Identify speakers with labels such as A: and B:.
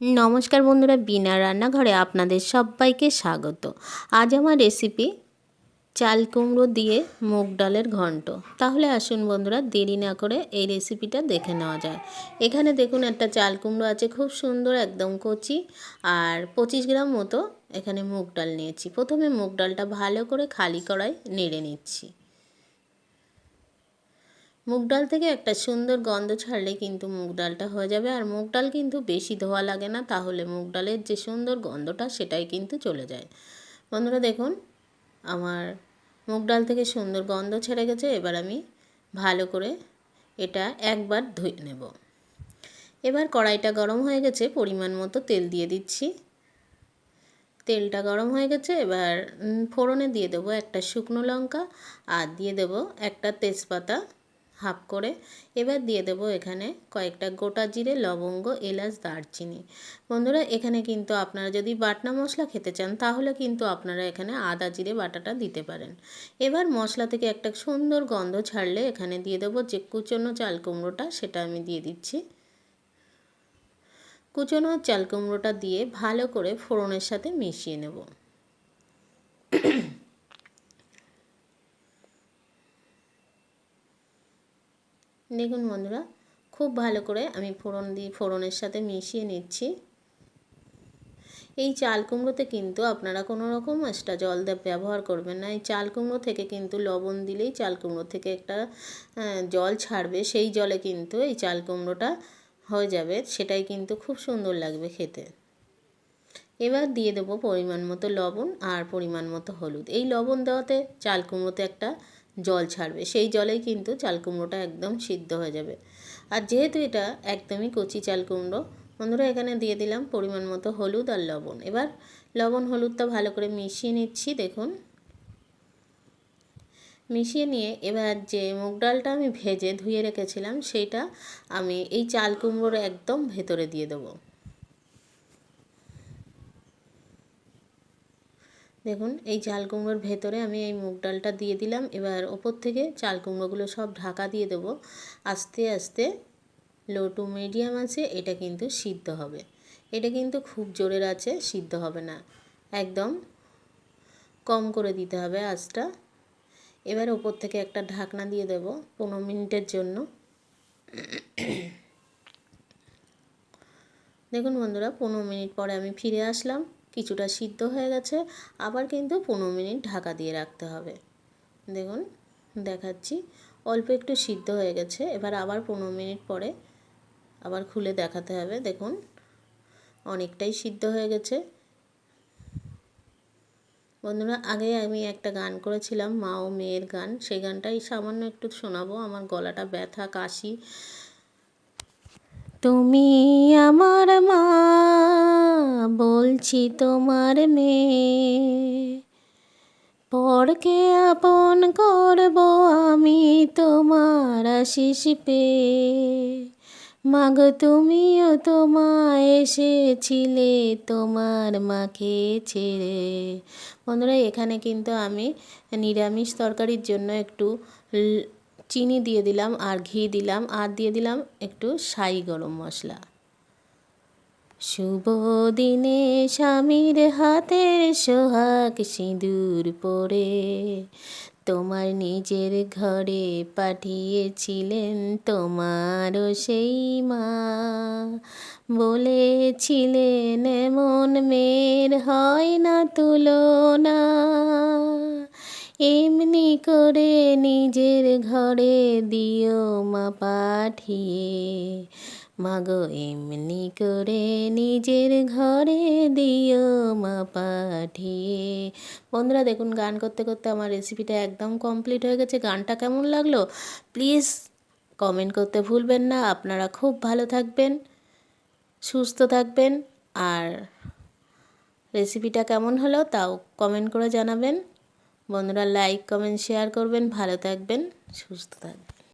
A: নমস্কার বন্ধুরা, বিনা রান্নাঘরে আপনাদের সবাইকে স্বাগত। আজ আমার রেসিপি চাল কুমড়ো দিয়ে মুগ ডালের ঘন্ট। তাহলে আসুন বন্ধুরা, দেরি না করে এই রেসিপিটা দেখে নেওয়া যায়। এখানে দেখুন, একটা চাল কুমড়ো আছে, খুব সুন্দর, একদম কচি। আর পঁচিশ গ্রাম মতো এখানে মুগ ডাল নিয়েছি। প্রথমে মুগ ডালটা ভালো করে খালি কড়াই নেড়ে নিচ্ছি। মুগ ডাল থেকে একটা সুন্দর গন্ধ ছাড়লে কিন্তু মুগ ডালটা হয়ে যাবে। আর মুগ ডাল কিন্তু বেশি ধোয়া লাগে না, তাহলে মুগ ডালের যে সুন্দর গন্ধটা সেটাই কিন্তু চলে যায়। বন্ধুরা দেখুন, আমার মুগ ডাল থেকে সুন্দর গন্ধ ছেড়ে গেছে, এবার আমি ভালো করে এটা একবার ধুয়ে নেব। এবার কড়াইটা গরম হয়ে গেছে, পরিমাণ মতো তেল দিয়ে দিচ্ছি। তেলটা গরম হয়ে গেছে, এবার ফোড়নে দিয়ে দেবো একটা শুকনো লঙ্কা, আর দিয়ে দেবো একটা তেজপাতা। হাফ করে। এবার দিয়ে দেবো এখানে কয়েকটা গোটা জিরে, লবঙ্গ, এলাচ, দারচিনি। বন্ধুরা, এখানে কিন্তু আপনারা যদি বাটনা মশলা খেতে চান, তাহলে কিন্তু আপনারা এখানে আদা জিরে বাটাটা দিতে পারেন। এবার মশলা থেকে একটা সুন্দর গন্ধ ছাড়লে এখানে দিয়ে দেবো যে কুচনো চাল কুমড়োটা, সেটা আমি দিয়ে দিচ্ছি। কুচনো চাল কুমড়োটা দিয়ে ভালো করে ফোড়নের সাথে মিশিয়ে নেব। দেখুন বন্ধুরা, খুব ভালো করে আমি ফোড়ন দিয়ে, ফোড়নের সাথে মিশিয়ে নিচ্ছি। এই চাল কুমড়োতে কিন্তু আপনারা কোনো রকম এক্সট্রা জল ব্যবহার করবেন না। এই চাল কুমড়ো থেকে কিন্তু লবণ দিলেই চাল কুমড়ো থেকে একটা জল ছাড়বে, সেই জলে কিন্তু এই চাল কুমড়োটা হয়ে যাবে। সেটাই কিন্তু খুব সুন্দর লাগবে খেতে। এবার দিয়ে দেবো পরিমাণ মতো লবণ আর পরিমাণ মতো হলুদ। এই লবণ দেওয়াতে চাল কুমড়োতে একটা জল ছাড়বে। সেই জলেই কিন্তু চাল কুমড়োটা একদম সিদ্ধ হয়ে যাবে। আর যেহেতু এটা একদমই কচি চাল কুমড়ো বন্ধুরা এখানে দিয়ে দিলাম পরিমাণ মতো হলুদ আর লবণ। এবার লবণ হলুদটা ভালো করে মিশিয়ে নিচ্ছি, দেখুন। মিশিয়ে নিয়ে এবার যে মুগ ডালটা আমি ভেজে ধুয়ে রেখেছিলাম সেইটা আমি এই চাল কুমড়োর একদম ভেতরে দিয়ে দেবো। দেখুন, এই চাল কুমড়োর ভেতরে আমি এই মুগ ডালটা দিয়ে দিলাম। এবার ওপর থেকে চাল কুমড়োগুলো সব ঢাকা দিয়ে দেবো। আস্তে আস্তে লো টু মিডিয়াম আছে, এটা কিন্তু সিদ্ধ হবে। এটা কিন্তু খুব জোরের আছে, সিদ্ধ হবে না। একদম কম করে দিতে হবে আঁচটা। এবার ওপর থেকে একটা ঢাকনা দিয়ে দেব পনেরো মিনিটের জন্য। দেখুন বন্ধুরা, পনেরো মিনিট পরে আমি ফিরে আসলাম। কিছুটা সিদ্ধ হয়ে গেছে, আবার কিন্তু পনেরো মিনিট ঢাকা দিয়ে রাখতে হবে। দেখুন, দেখাচ্ছি। অল্প একটু সিদ্ধ হয়ে গেছে, এবার আবার পনেরো মিনিট পরে আবার খুলে দেখাতে হবে। দেখুন, অনেকটাই সিদ্ধ হয়ে গেছে। বন্ধুরা, আগে আমি একটা গান করেছিলাম, মা ও মেয়ের গান। সেই গানটাই সামান্য একটু শোনাবো, আমার গলাটা ব্যথা, কাশি। তুমি আমার মা বলছি তোমার মেয়ে। পরকে আপন করব আমি তোমার আশিস পে। মাগ তুমিও তোমায় এসেছিলে, তোমার মাকে ছেড়ে। বন্ধুরা, এখানে কিন্তু আমি নিরামিষ তরকারির জন্য একটু চিনি দিয়ে দিলাম, আর ঘি দিলাম, আর দিয়ে দিলাম একটু সাই গরম মশলা। শুভ দিনে স্বামীর হাতের সোহাগ সিঁদুর পরে। তোমার নিজের ঘরে পাঠিয়েছিলেন তোমারও সেই মা। বলেছিলেন, এমন মেয়ের হয় না তুলনা। এমনি করে নিজের ঘরে দিও মা পাঠিয়ে। মাগো এমনি করে নিজের ঘরে দিও মা পাঠিয়ে। বন্ধুরা, দেখুন, গান করতে করতে আমার রেসিপিটা একদম কমপ্লিট হয়ে গেছে। গানটা কেমন লাগল? প্লিজ কমেন্ট করতে ভুলবেন না। আপনারা খুব ভালো থাকবেন, সুস্থ থাকবেন, আর রেসিপিটা কেমন হলো তাও কমেন্ট করে জানাবেন। বন্ধুরা লাইক কমেন্ট শেয়ার করবেন। ভালো থাকবেন, সুস্থ থাকবেন।